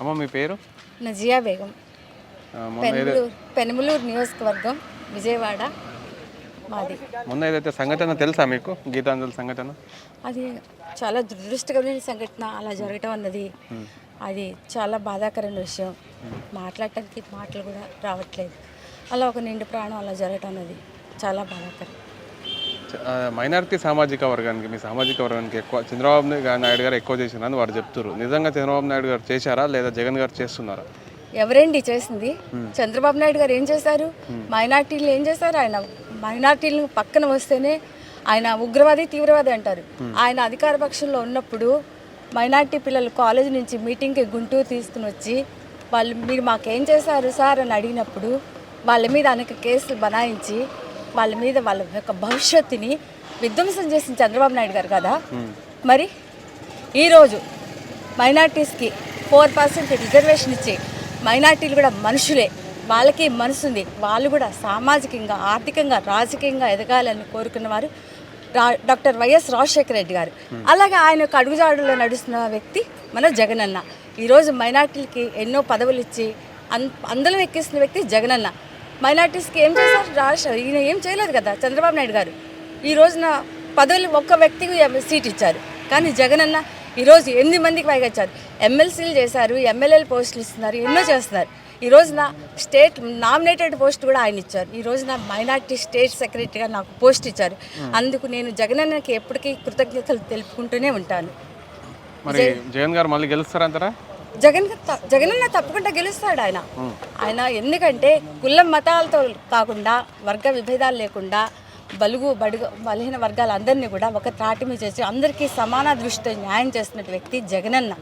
అమ్మ మీ పేరు? నజియా బేగం. పెనుమలూరు పెనుమలూరు నియోజకవర్గం విజయవాడ మాది. మొన్న ఏదైతే సంఘటన తెలుసా మీకు? గీతాంజలి సంఘటన? అది చాలా దురదృష్టకరమైన సంఘటన. అలా జరగటం అన్నది అది చాలా బాధాకరమైన విషయం. మాట్లాడటానికి మాటలు కూడా రావట్లేదు. అలా ఒక నిండు ప్రాణం అలా జరగటం అన్నది చాలా బాధాకరం. మైనారిటీ సామాజిక వర్గానికి మీ సామాజిక వర్గానికి ఎక్కువ చంద్రబాబు నాయుడు గారు ఎక్కువ చేసినారని వారు చెప్తున్నారు నిజంగా చంద్రబాబు నాయుడు గారు చేశారా లేదా జగన్ గారు చేస్తున్నారా? ఎవరండి చేసింది? చంద్రబాబు నాయుడు గారు ఏం చేశారు? మైనార్టీలు ఏం చేశారు? ఆయన మైనార్టీలను పక్కన వస్తేనే ఆయన ఉగ్రవాది తీవ్రవాది అంటారు. ఆయన అధికార పక్షంలో ఉన్నప్పుడు మైనార్టీ పిల్లలు కాలేజ్ నుంచి మీటింగ్కి గుంటూరు తీసుకుని వచ్చి వాళ్ళు మీరు మాకేం చేశారు సార్? అని అడిగినప్పుడు వాళ్ళ మీద అనేక కేసులు బనాయించి వాళ్ళ మీద వాళ్ళ యొక్క భవిష్యత్తుని విధ్వంసం చేసిన చంద్రబాబు నాయుడు గారు కదా? మరి ఈరోజు మైనార్టీస్కి ఫోర్ పర్సెంట్ రిజర్వేషన్ ఇచ్చి మైనార్టీలు కూడా మనుషులే. వాళ్ళకి మనసు ఉంది. వాళ్ళు కూడా సామాజికంగా ఆర్థికంగా రాజకీయంగా ఎదగాలని కోరుకున్న వారు డాక్టర్ వైఎస్ రాజశేఖర రెడ్డి గారు. అలాగే ఆయన యొక్క అడుగుజాడులో నడుస్తున్న వ్యక్తి మన జగనన్న. ఈరోజు మైనార్టీలకి ఎన్నో పదవులు ఇచ్చి అన్ అందులో ఎక్కిస్తున్న వ్యక్తి జగనన్న. మైనార్టీస్కి ఏం చేశారు? రాష్ట్ర ఈయన ఏం చేయలేదు కదా? చంద్రబాబు నాయుడు గారు. ఈ రోజున పదవులు ఒక్క వ్యక్తికి సీట్ ఇచ్చారు. కానీ జగనన్న ఈరోజు ఎనిమిది మందికి పైగా ఇచ్చారు. ఎమ్మెల్సీలు చేశారు ఎమ్మెల్యేలు పోస్టులు ఇస్తున్నారు ఎన్నో చేస్తున్నారు. ఈ రోజున స్టేట్ నామినేటెడ్ పోస్ట్ కూడా ఆయన ఇచ్చారు. ఈ రోజున మైనార్టీ స్టేట్ సెక్రటరీగా నాకు పోస్ట్ ఇచ్చారు. అందుకు నేను జగనన్నకి ఎప్పటికీ కృతజ్ఞతలు తెలుపుకుంటూనే ఉంటాను. మరి జగన్ గారు మళ్ళీ గెలుస్తారంటారా? జగన్ జగన్ జగనన్న తప్పకుండా గెలుస్తాడు ఆయన. ఆయన ఎందుకంటే కుల మతాలతో కాకుండా వర్గ విభేదాలు లేకుండా బలుగు బడుగు బలహీన వర్గాలందరినీ కూడా ఒక త్రాటి మీద చేసి అందరికీ సమాన దృష్టితో న్యాయం చేస్తున్న వ్యక్తి జగనన్న.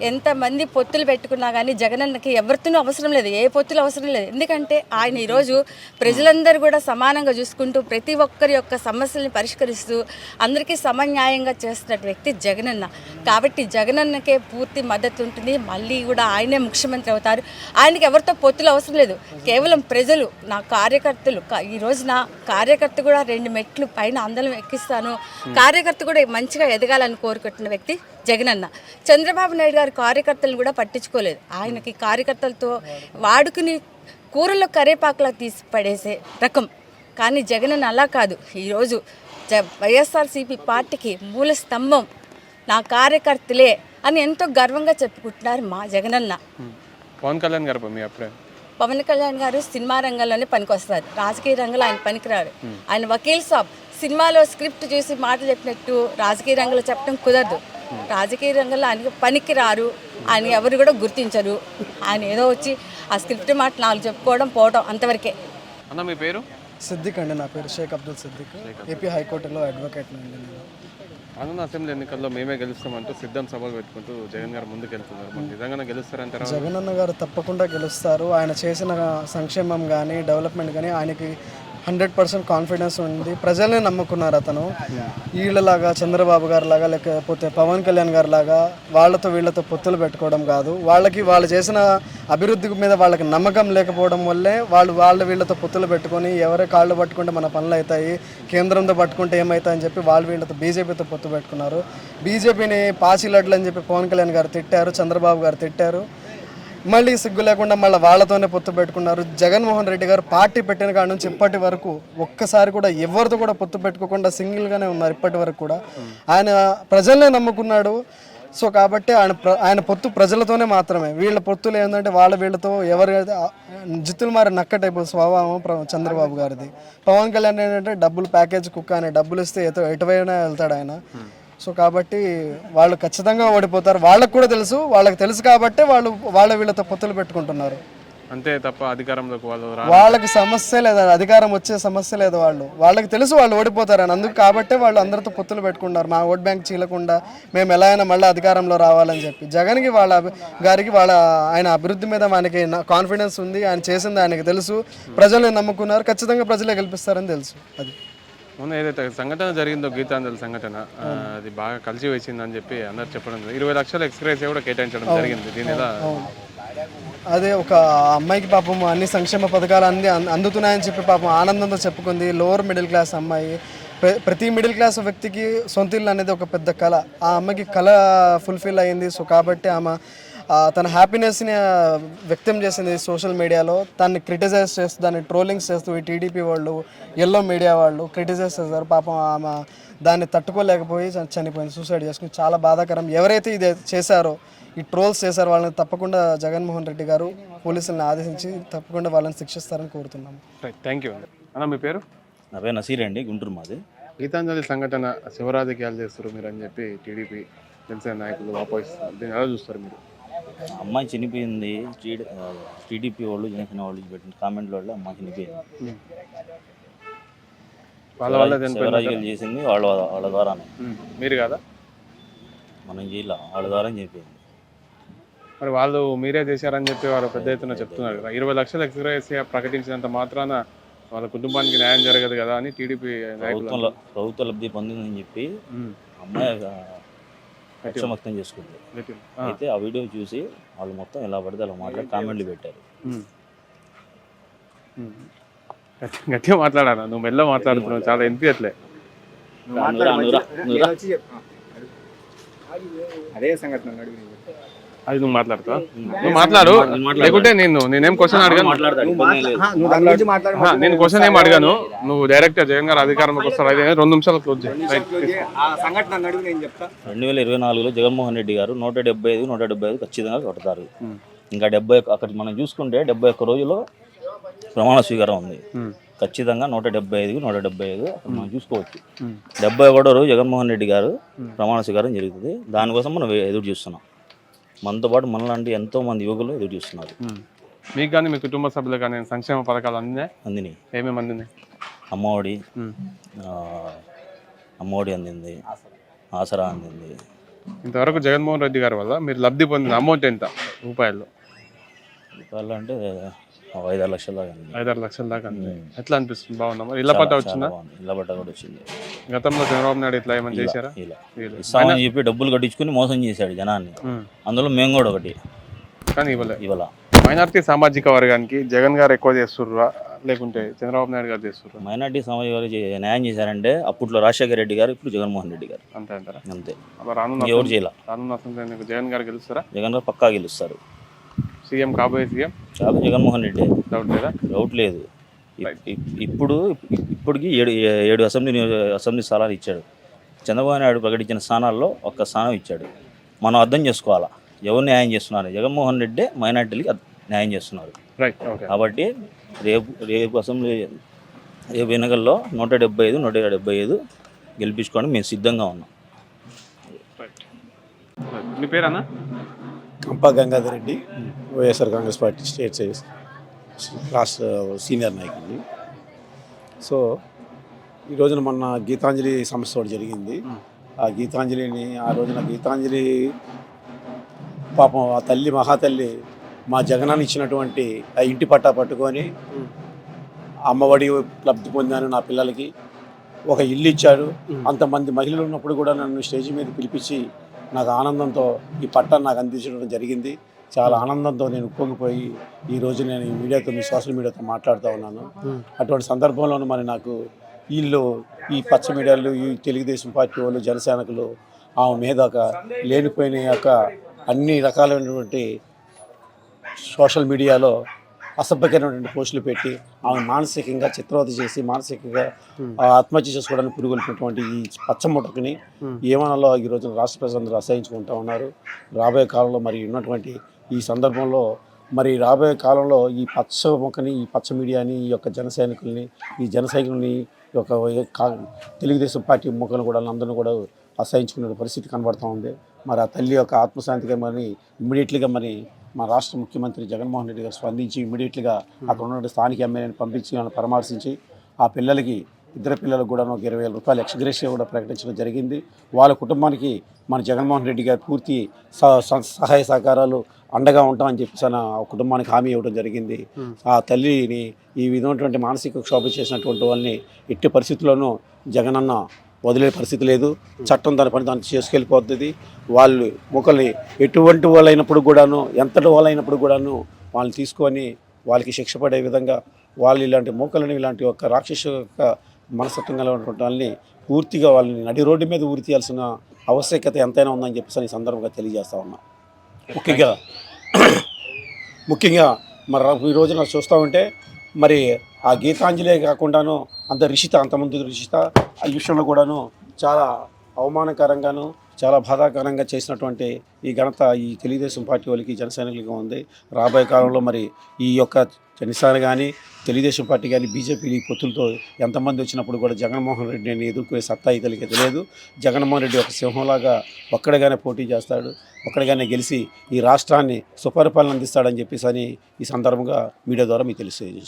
ఎంతమంది పొత్తులు పెట్టుకున్నా కానీ జగనన్నకి ఎవరితోనూ అవసరం లేదు ఏ పొత్తులు అవసరం లేదు. ఎందుకంటే ఆయన ఈరోజు ప్రజలందరూ కూడా సమానంగా చూసుకుంటూ ప్రతి ఒక్కరి యొక్క సమస్యల్ని పరిష్కరిస్తూ అందరికీ సమన్యాయంగా చేస్తున్న వ్యక్తి జగనన్న. కాబట్టి జగనన్నకే పూర్తి మద్దతు ఉంటుంది. మళ్ళీ కూడా ఆయనే ముఖ్యమంత్రి అవుతారు. ఆయనకి ఎవరితో పొత్తులు అవసరం లేదు. కేవలం ప్రజలు నా కార్యకర్తలు. ఈ రోజున నా కార్యకర్త కూడా రెండు మెట్లు పైన అందరం ఎక్కిస్తాను. కార్యకర్త కూడా మంచిగా ఎదగాలని కోరుకుంటున్న వ్యక్తి జగనన్న. చంద్రబాబు నాయుడు గారి కార్యకర్తలు కూడా పట్టించుకోలేదు. ఆయనకి కార్యకర్తలతో వాడుకుని కూరల్లో కరేపాకులా తీసి పడేసే రకం. కానీ జగనన్న అలా కాదు. ఈరోజు జ వైఎస్ఆర్సీపీ పార్టీకి మూల స్తంభం నా కార్యకర్తలే అని ఎంతో గర్వంగా చెప్పుకుంటున్నారు మా జగనన్న. పవన్ కళ్యాణ్ గారు మీ అభిప్రాయం? పవన్ కళ్యాణ్ గారు సినిమా రంగంలోనే పనికొస్తారు. రాజకీయ రంగంలో ఆయన పనికిరాడు ఆయన వకీల్ సాబ్. సినిమాలో స్క్రిప్ట్ చూసి మాటలు చెప్పినట్టు రాజకీయ రంగంలో చెప్పడం కుదరదు. రాజకీయ రంగంలో ఆయన పనికి రారు ఆయన ఎవరు కూడా గుర్తించరు. ఆయన ఏదో వచ్చి ఆ స్క్రిప్ట్ మాట నాలుగు చెప్పుకోవడం పోవడం అంతవరకే. అన్న మీ పేరు? సిద్దిక్ అండి నా పేరు షేక్ అబ్దుల్ సిద్దిక్. ఏపీ హైకోర్టులో అడ్వకేట్ అండి నేను. రానున్న అసెంబ్లీ ఎన్నికల్లో మేమే గెలుస్తామంటూ సిద్ధం సభలు పెట్టుకుంటూ జగన్ గారు ముందుకు వెళ్తున్నారు మరి నిజంగానే గెలుస్తారంటారా జగనన్న గారు తప్పకుండా గెలుస్తారు. ఆయన చేసిన సంక్షేమం కానీ డెవలప్మెంట్ కానీ ఆయనకి హండ్రెడ్ పర్సెంట్ కాన్ఫిడెన్స్ ఉంది. ప్రజల్ని నమ్ముకున్నారు అతను. వీళ్ళలాగా చంద్రబాబు గారు లాగా లేకపోతే పవన్ కళ్యాణ్ గారు లాగా వాళ్ళతో వీళ్ళతో పొత్తులు పెట్టుకోవడం కాదు. వాళ్ళకి వాళ్ళు చేసిన అభివృద్ధి మీద వాళ్ళకి నమ్మకం లేకపోవడం వల్లే వాళ్ళు వాళ్ళ వీళ్ళతో పొత్తులు పెట్టుకొని ఎవరే కాళ్ళు పట్టుకుంటే మన పనులు అవుతాయి కేంద్రంతో పట్టుకుంటే ఏమవుతాయని చెప్పి వాళ్ళు వీళ్ళతో బీజేపీతో పొత్తు పెట్టుకున్నారు. బీజేపీని పాచిలడ్లు అని చెప్పి పవన్ కళ్యాణ్ గారు తిట్టారు చంద్రబాబు గారు తిట్టారు. మళ్ళీ సిగ్గు లేకుండా మళ్ళీ వాళ్ళతోనే పొత్తు పెట్టుకున్నారు. జగన్మోహన్ రెడ్డి గారు పార్టీ పెట్టిన కాడ నుంచి ఇప్పటి వరకు ఒక్కసారి కూడా ఎవరితో కూడా పొత్తు పెట్టుకోకుండా సింగిల్గానే ఉన్నారు ఇప్పటి వరకు కూడా. ఆయన ప్రజల్నే నమ్ముకున్నాడు. సో కాబట్టి ఆయన ప్ర- ఆయన పొత్తు ప్రజలతోనే మాత్రమే. వీళ్ళ పొత్తులు ఏంటంటే వాళ్ళ వీళ్ళతో ఎవరు జిత్తులు మారి నక్కటైపు స్వభావం చంద్రబాబు గారిది. పవన్ కళ్యాణ్ ఏంటంటే డబ్బులు ప్యాకేజ్ కుక్క అనే డబ్బులు ఇస్తే ఎటు ఎటువైనా వెళ్తాడు ఆయన. సో కాబట్టి వాళ్ళు ఖచ్చితంగా ఓడిపోతారు. వాళ్ళకు కూడా తెలుసు వాళ్ళకి తెలుసు కాబట్టి వాళ్ళు వాళ్ళ వీళ్ళతో పొత్తులు పెట్టుకుంటున్నారు. అంతే తప్ప అధికారంలోకి వాళ్ళు వాళ్ళకి సమస్య లేదు అధికారం వచ్చే సమస్య లేదు వాళ్ళు. వాళ్ళకి తెలుసు వాళ్ళు ఓడిపోతారని అందుకు కాబట్టే వాళ్ళు అందరితో పొత్తులు పెట్టుకున్నారు మా ఓట్ బ్యాంక్ చీలకుండా మేము ఎలా అయినా మళ్ళీ అధికారంలో రావాలని చెప్పి. జగన్కి వాళ్ళ గారికి వాళ్ళ ఆయన అభివృద్ధి మీద మనకి కాన్ఫిడెన్స్ ఉంది. ఆయన చేసింది ఆయనకి తెలుసు. ప్రజల్ని నమ్ముకున్నారు. ఖచ్చితంగా ప్రజలే గెలిపిస్తారని తెలుసు. అది. మొన్న ఏదైతే సంఘటన జరిగిందో గీతాంజలి సంఘటన అది బాగా కలిసి వచ్చిందని చెప్పి అందరు చెప్పడం. ఇరవై లక్షల ఎక్స్గ్రేస్ కూడా కేటాయించడం జరిగింది. దీని అదే ఒక అమ్మాయికి పాపం అన్ని సంక్షేమ పథకాలు అన్ని అం- అందుతున్నాయని చెప్పి పాపం ఆనందంతో చెప్పుకుంది. లోవర్ మిడిల్ క్లాస్ అమ్మాయి. ప్ర- ప్రతి మిడిల్ క్లాస్ వ్యక్తికి సొంత ఇల్లు అనేది ఒక పెద్ద కళ. ఆ అమ్మాయికి కళ ఫుల్ఫిల్ అయింది. సో కాబట్టి ఆమె తన హ్యాపీనెస్ని వ్యక్తం చేసింది సోషల్ మీడియాలో. దాన్ని క్రిటిసైజ్ చేస్తూ దాన్ని ట్రోలింగ్స్ చేస్తూ ఈ టీడీపీ వాళ్ళు ఎల్లో మీడియా వాళ్ళు క్రిటిసైజ్ చేస్తారు పాపం ఆమె దాన్ని తట్టుకోలేకపోయి చనిపోయింది. సూసైడ్ చేసుకుని చాలా బాధాకరం. ఎవరైతే ఇది చేశారో ఈ ట్రోల్స్ చేశారో వాళ్ళని తప్పకుండా జగన్మోహన్ రెడ్డి గారు పోలీసులను ఆదేశించి తప్పకుండా వాళ్ళని శిక్షిస్తారని కోరుతున్నాము. రైట్ థ్యాంక్ యూ అన్న మీ పేరు? నా పేరు నసీర్ అండి గుంటూరు మాది. గీతాంజలి సంఘటన శివరాజకీయాలు చేస్తారు మీరు అని చెప్పి టీడీపీ జనసేన నాయకులు వాపోయిస్తున్నారు దీన్ని ఎలా చూస్తారు మీరు? అమ్మాయి చనిపోయింది టీడీపీ వాళ్ళు జనసేన వాళ్ళు పెట్టిన కామెంట్ల వల్ల అమ్మాయి చనిపోయింది. వాళ్ళ వల్ల చేసింది వాళ్ళ వాళ్ళ ద్వారానే. మీరు కదా? మనం చేయాల వాళ్ళ ద్వారా చనిపోయింది. మరి వాళ్ళు మీరే చేశారని చెప్పి వారు పెద్ద ఎత్తున చెప్తున్నారు కదా. ఇరవై లక్షలు ఎక్స్గ్రేసియా ప్రకటించినంత మాత్రాన వాళ్ళ కుటుంబానికి న్యాయం జరగదు కదా అని టీడీపీ ప్రభుత్వ లబ్ధి పొందిందని చెప్పి. అమ్మాయి లక్ష్యం వ్యక్తం చేసుకుంది. అయితే ఆ వీడియో చూసి వాళ్ళు మొత్తం ఎలా పడితే అలా మాట్లాడి కామెంట్లు పెట్టారు. ఉమ్. గట్టి- గట్టిగా మాట్లాడాను నువ్వు మెల్ల మాట్లాడుతున్నావు చాలా నువ్వురా. అదే సంఘటన. అది నువ్వు మాట్లాడుతావా? నువ్వు మాట్లాడు. లేకుంటే నేను నేనేం క్వశ్చన్ అడిగాను. నేను క్వశ్చన్ ఏం అడిగాను. నువ్వు డైరెక్ట్ జగన్ గారు అధికారంలోకి వస్తారు. అయితే రెండు నిమిషాలు క్లోజ్ రెండు వేల ఇరవై నాలుగులో జగన్మోహన్ రెడ్డి గారు నూట డెబ్బై ఐదు నూట డెబ్బై ఐదు ఖచ్చితంగా కొడతారు. ఇంకా డెబ్బై అక్కడ మనం చూసుకుంటే డెబ్బై ఒక్క రోజులో ప్రమాణ స్వీకారం ఉంది. ఖచ్చితంగా నూట డెబ్బై ఐదు నూట డెబ్బై ఐదు అక్కడ మనం చూసుకోవచ్చు. డెబ్బై ఒకటో రోజు జగన్మోహన్ రెడ్డి గారు ప్రమాణ స్వీకారం జరుగుతుంది. దానికోసం మనం ఎదురు చూస్తున్నాం. మనతో పాటు మనలాంటి ఎంతో మంది యువకులు ఎదురు చూస్తున్నారు. మీకు కానీ మీ కుటుంబ సభ్యులు కానీ సంక్షేమ పథకాలు అందినాయి? అందిని ఏమేమి అందినాయి? అమ్మఒడి అమ్మఒడి అందింది ఆసరా అందింది. ఇంతవరకు జగన్మోహన్ రెడ్డి గారి వల్ల మీరు లబ్ధి పొందిన అమౌంట్ ఎంత రూపాయల్లో? వాళ్ళు అంటే ఐదారు లక్షల దాకా ఐదారు లక్షల దాకా ఎట్లా అనిపిస్తుంది? బాగుందా మరి? ఇళ్ళ పట్ట వచ్చిందా? ఇళ్ళ బట్ట కూడా వచ్చింది. గతంలో చంద్రబాబు నాయుడు ఇట్లా ఏమైనా చేశారా? ఇలా. ఇస్తామని చెప్పి డబ్బులు కట్టించుకుని మోసం చేశాడు జనాన్ని. అందులో మేము కూడా ఒకటి. కానీ ఇవ్వలే. ఇవాళ మైనార్టీ సామాజిక వర్గానికి జగన్ గారు ఎక్కువ చేస్తుర్రా? లేకుంటే చంద్రబాబు నాయుడు గారు చేస్తుర్రా? మైనార్టీ సమాజ చే- న్యాయం చేశారంటే అప్పట్లో రాజశేఖర రెడ్డి గారు ఇప్పుడు జగన్మోహన్ రెడ్డి గారు. అంతే అంటారా? అంతే. ఎవరు చేయాల. జగన్ గారు గెలుస్తారా? జగన్ గారు పక్కా గెలుస్తారు. సీఎం కాబోయే సీఎం? చాలా జగన్మోహన్ రెడ్డి. డౌట్ లేదా? డౌట్ లేదు. ఇప్- ఇప్- ఇప్పుడు ఇప్పటికి ఏడు ఏడు అసెంబ్లీ అసెంబ్లీ స్థానాలు ఇచ్చాడు. చంద్రబాబు నాయుడు ప్రకటించిన స్థానాల్లో ఒక్క స్థానం ఇచ్చాడు. మనం అర్థం చేసుకోవాలా? ఎవరు న్యాయం చేస్తున్నారు? జగన్మోహన్ రెడ్డి మైనార్టీలకి న్యాయం చేస్తున్నారు. కాబట్టి రేపు రేపు అసెంబ్లీ రేపు ఎన్నికల్లో నూట డెబ్బై ఐదు నూట డెబ్బై ఐదు గెలిపించుకోవడానికి మేము సిద్ధంగా ఉన్నాం. మీ పేరన్నా? Kampa Gangadhar Reddy YSR Congress party state రాష్ట్ర సీనియర్ నాయకుడిని. సో ఈ రోజున మొన్న గీతాంజలి సంస్థ ఒకటి జరిగింది. ఆ గీతాంజలిని ఆ రోజున గీతాంజలి పాపం ఆ తల్లి మహాతల్లి మా జగనాన్ని ఇచ్చినటువంటి ఆ ఇంటి పట్టా పట్టుకొని అమ్మఒడి లబ్ధి పొందాను నా పిల్లలకి. ఒక ఇల్లు ఇచ్చారు అంతమంది మహిళలు ఉన్నప్పుడు కూడా నన్ను స్టేజ్ మీద పిలిపించి నాకు ఆనందంతో ఈ పట్టాన్ని నాకు అందించడం జరిగింది. చాలా ఆనందంతో నేను ఉప్పొంగిపోయి ఈ రోజు నేను ఈ మీడియాతో మీ సోషల్ మీడియాతో మాట్లాడుతూ ఉన్నాను. అటువంటి సందర్భంలోనూ మరి నాకు వీళ్ళు ఈ పచ్చ మీడియాలు ఈ తెలుగుదేశం పార్టీ వాళ్ళు జనసేనకులు ఆమె మీద ఒక లేనిపోయిన యొక్క అన్ని రకాలైనటువంటి సోషల్ మీడియాలో అసభ్యకరమైనటువంటి పోస్టులు పెట్టి ఆమె మానసికంగా చిత్రవత చేసి మానసికంగా ఆ, ఆత్మహత్య చేసుకోవడానికి పురుగులున్నటువంటి ఈ పచ్చముట్టకుని ఏమనాలో ఈ రోజున రాష్ట్ర ప్రజలందరూ అసహించుకుంటూ ఉన్నారు. రాబోయే కాలంలో మరి ఉన్నటువంటి ఈ సందర్భంలో మరి రాబోయే కాలంలో ఈ పచ్చ మొక్కని ఈ పచ్చ మీడియాని ఈ యొక్క జన సైనికుల్ని ఈ జన సైనికుల్ని ఈ యొక్క తెలుగుదేశం పార్టీ మొక్కలను కూడా అందరిని కూడా అసహించుకునే పరిస్థితి కనబడుతూ ఉంది. మరి ఆ తల్లి యొక్క ఆత్మశాంతిగా మరి ఇమ్మీడియట్లీగా మరి మా రాష్ట్ర ముఖ్యమంత్రి జగన్మోహన్ రెడ్డి గారు స్పందించి ఇమ్మీడియట్లీగా అక్కడ ఉన్న స్థానిక ఎమ్మెల్యేని పంపించి వాళ్ళని పరామర్శించి ఆ పిల్లలకి ఇద్దరు పిల్లలకు కూడా ఒక ఇరవై వేల రూపాయలు ఎక్స్గ్రేషియా కూడా ప్రకటించడం జరిగింది. వాళ్ళ కుటుంబానికి మన జగన్మోహన్ రెడ్డి గారు పూర్తి సహాయ సహకారాలు అండగా ఉంటామని చెప్పేసి ఆ కుటుంబానికి హామీ ఇవ్వడం జరిగింది. ఆ తల్లిని ఈ విధమైనటువంటి మానసిక క్షోభ చేసినటువంటి వాళ్ళని ఎట్టి పరిస్థితుల్లోనూ జగనన్న వదిలే పరిస్థితి లేదు. చట్టం దాని పని దాన్ని చేసుకెళ్ళిపోతుంది వాళ్ళు ఒకరిని ఎటువంటి వాళ్ళైనప్పుడు కూడాను ఎంతటి వాళ్ళైనప్పుడు కూడాను వాళ్ళని తీసుకొని వాళ్ళకి శిక్ష పడే విధంగా వాళ్ళు ఇలాంటి మూకలను ఇలాంటి ఒక రాక్షసు యొక్క మనస్తత్వం కలిగినటువంటి వాళ్ళని పూర్తిగా వాళ్ళని నడి రోడ్డు మీద ఊరి తీయాల్సిన ఆవశ్యకత ఎంతైనా ఉందని చెప్పేసి ఈ సందర్భంగా తెలియజేస్తా ఉన్నా. ముఖ్యంగా ముఖ్యంగా మరి ఈ రోజున చూస్తూ ఉంటే మరి ఆ గీతాంజలే కాకుండాను అంత రిషిత అంతమంది రిషిత ఆ విషయంలో కూడాను చాలా అవమానకరంగాను చాలా బాధాకరంగా చేసినటువంటి ఈ ఘనత ఈ తెలుగుదేశం పార్టీ వాళ్ళకి జనసైనికులకి ఉంది. రాబోయే కాలంలో మరి ఈ యొక్క జనసేన కానీ తెలుగుదేశం పార్టీ కానీ బీజేపీ ఈ పొత్తులతో ఎంతమంది వచ్చినప్పుడు కూడా జగన్మోహన్ రెడ్డిని ఎదుర్కొనే సత్తా ఇతలకి తెలియదు జగన్మోహన్ రెడ్డి ఒక సింహంలాగా ఒక్కడిగానే పోటీ చేస్తాడు. ఒక్కడిగానే గెలిచి ఈ రాష్ట్రాన్ని సుపరిపాలన అందిస్తాడని చెప్పేసి అని ఈ సందర్భంగా మీడియా ద్వారా మీకు తెలియజేస్తున్నాను.